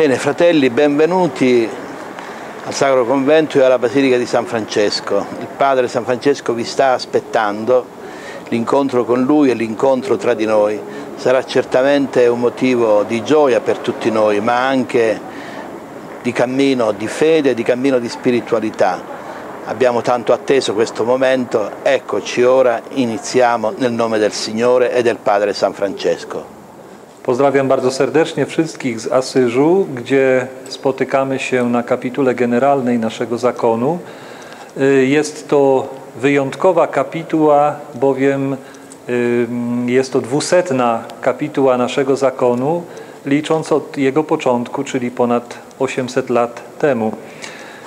Bene, fratelli, benvenuti al Sacro Convento e alla Basilica di San Francesco. Il Padre San Francesco vi sta aspettando, l'incontro con Lui e l'incontro tra di noi sarà certamente un motivo di gioia per tutti noi, ma anche di cammino di fede, di cammino di spiritualità. Abbiamo tanto atteso questo momento, eccoci ora, iniziamo nel nome del Signore e del Padre San Francesco. Pozdrawiam bardzo serdecznie wszystkich z Asyżu, gdzie spotykamy się na kapitule generalnej naszego zakonu. Y, Jest to wyjątkowa kapituła, bowiem y, jest to dwusetna kapituła naszego zakonu, licząc od jego początku, czyli ponad 800 lat temu.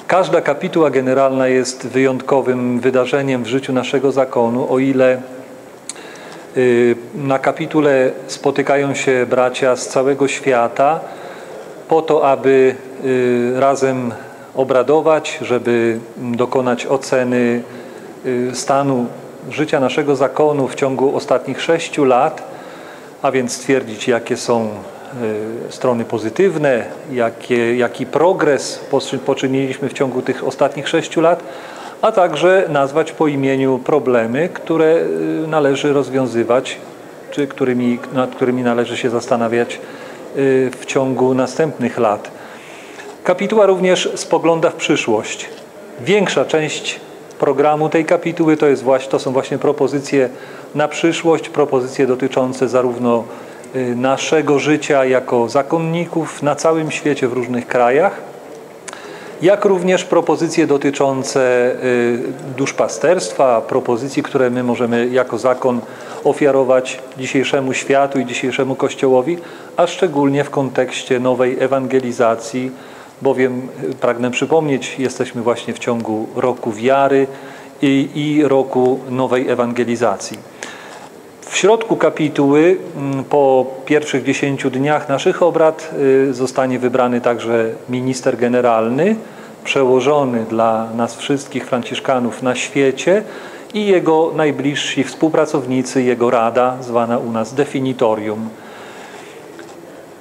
Każda kapituła generalna jest wyjątkowym wydarzeniem w życiu naszego zakonu, o ile Na kapitule spotykają się bracia z całego świata po to, aby y, razem obradować, żeby dokonać oceny y, stanu życia naszego zakonu w ciągu ostatnich sześciu lat, a więc stwierdzić, jakie są strony pozytywne, jakie, jaki progres poczyniliśmy w ciągu tych ostatnich sześciu lat, a także nazwać po imieniu problemy, które y, należy rozwiązywać, czy którymi, nad którymi należy się zastanawiać y, w ciągu następnych lat. Kapituła również spogląda w przyszłość. Większa część programu tej kapituły to, jest właśnie, to są właśnie propozycje na przyszłość, propozycje dotyczące zarówno y, naszego życia jako zakonników na całym świecie, w różnych krajach, jak również propozycje dotyczące y, duszpasterstwa, propozycji, które my możemy jako zakon ofiarować dzisiejszemu światu i dzisiejszemu Kościołowi, a szczególnie w kontekście nowej ewangelizacji, bowiem y, pragnę przypomnieć, jesteśmy właśnie w ciągu roku wiary i, i roku nowej ewangelizacji. W środku kapituły, mm, po pierwszych dziesięciu dniach naszych obrad, y, zostanie wybrany także minister generalny, przełożony dla nas wszystkich Franciszkanów na świecie i jego najbliżsi współpracownicy, jego rada, zwana u nas definitorium.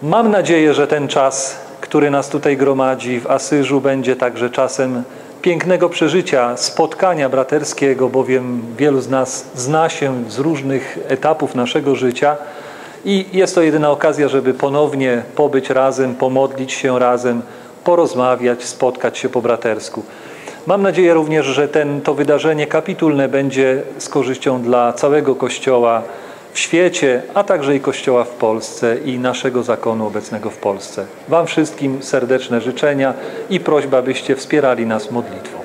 Mam nadzieję, że ten czas, który nas tutaj gromadzi w Asyżu, będzie także czasem pięknego przeżycia, spotkania braterskiego, bowiem wielu z nas zna się z różnych etapów naszego życia i jest to jedyna okazja, żeby ponownie pobyć razem, pomodlić się razem, porozmawiać, spotkać się po bratersku. Mam nadzieję również, że ten, to wydarzenie kapitulne będzie z korzyścią dla całego Kościoła w świecie, a także i Kościoła w Polsce i naszego zakonu obecnego w Polsce. Wam wszystkim serdeczne życzenia i prośba, byście wspierali nas modlitwą.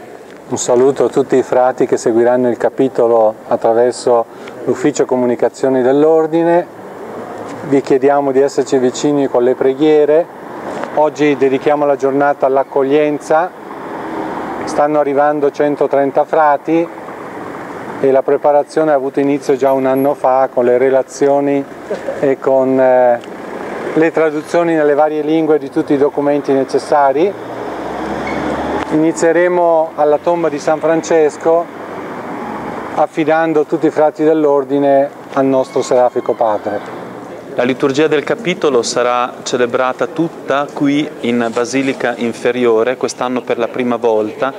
Un saluto a tutti i frati che seguiranno il capitolo attraverso l'ufficio comunicazioni dell'ordine. Vi chiediamo di esserci vicini con le preghiere. Oggi dedichiamo la giornata all'accoglienza. Stanno arrivando 130 frati e la preparazione ha avuto inizio già un anno fa con le relazioni e con eh, le traduzioni nelle varie lingue di tutti i documenti necessari. Inizieremo alla tomba di San Francesco affidando tutti i frati dell'ordine al nostro Serafico Padre. La liturgia del capitolo sarà celebrata tutta qui in Basilica Inferiore, quest'anno per la prima volta,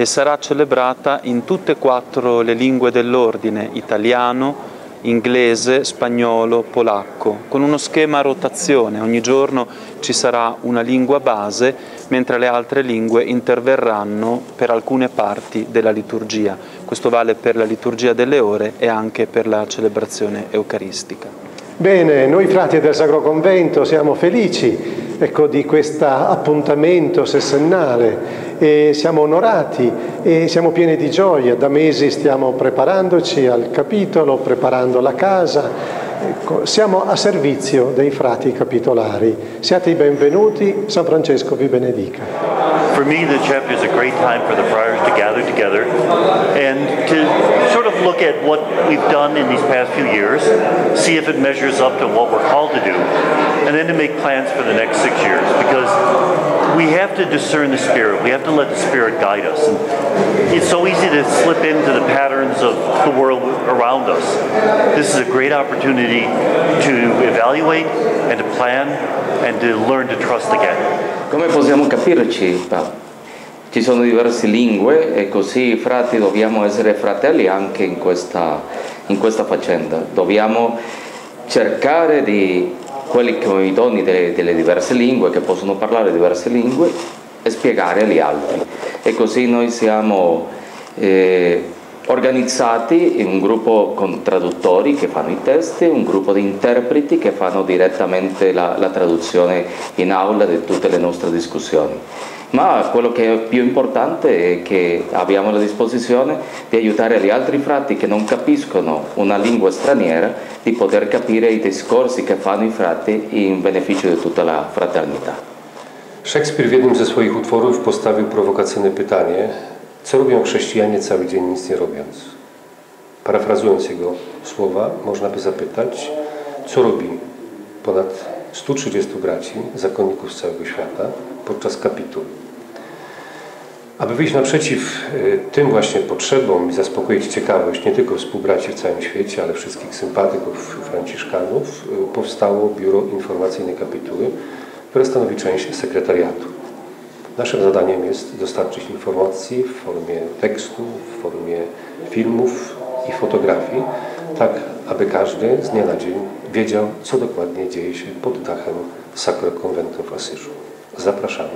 e sarà celebrata in tutte e quattro le lingue dell'ordine, italiano, inglese, spagnolo, polacco, con uno schema a rotazione. Ogni giorno ci sarà una lingua base, mentre le altre lingue interverranno per alcune parti della liturgia. Questo vale per la liturgia delle ore e anche per la celebrazione eucaristica. Bene, noi frati del Sacro Convento siamo felici ecco, di questo appuntamento sessennale e siamo onorati e siamo pieni di gioia. Da mesi stiamo preparandoci al capitolo, preparando la casa. Ecco, siamo a servizio dei frati capitolari. Siate i benvenuti, San Francesco vi benedica. For me, the chapter is a great time for the friars to gather together and to sort of look at what we've done in these past few years, see if it measures up to what we're called to do, and then to make plans for the next six years because we have to discern the Spirit. We have to let the Spirit guide us. And it's so easy to slip into the patterns of the world around us. This is a great opportunity to evaluate and to plan and to learn to trust again. Come possiamo capirci? Ci sono diverse lingue e così frati dobbiamo essere fratelli anche in questa, in questa faccenda. Dobbiamo cercare di quelli che sono i doni delle, delle diverse lingue, che possono parlare diverse lingue, e spiegare agli altri. E così noi siamo eh, organizzati in un gruppo con traduttori che fanno i testi, un gruppo di interpreti che fanno direttamente la, la traduzione in aula di tutte le nostre discussioni ma quello che è più importante è che abbiamo la disposizione di aiutare gli altri frati che non capiscono una lingua straniera di poter capire i discorsi che fanno i frati in beneficio di tutta la fraternità. Szekspir w jednym ze swoich utworów postawił prowokacyjne pytanie, co robią chrześcijanie cały dzień nic nie robiąc. Parafrazując jego słowa, można by zapytać, co robi ponad 130 braci, zakonników z całego świata, podczas kapituły. Aby wyjść naprzeciw y, tym właśnie potrzebom i zaspokoić ciekawość nie tylko współbraci w całym świecie, ale wszystkich sympatyków franciszkanów, y, powstało Biuro Informacyjne Kapituły, które stanowi część sekretariatu. Naszym zadaniem jest dostarczyć informacji w formie tekstu, w formie filmów i fotografii, tak aby każdy z dnia na dzień wiedział, co dokładnie dzieje się pod dachem Sacro Convento w Asyżu. Zapraszamy.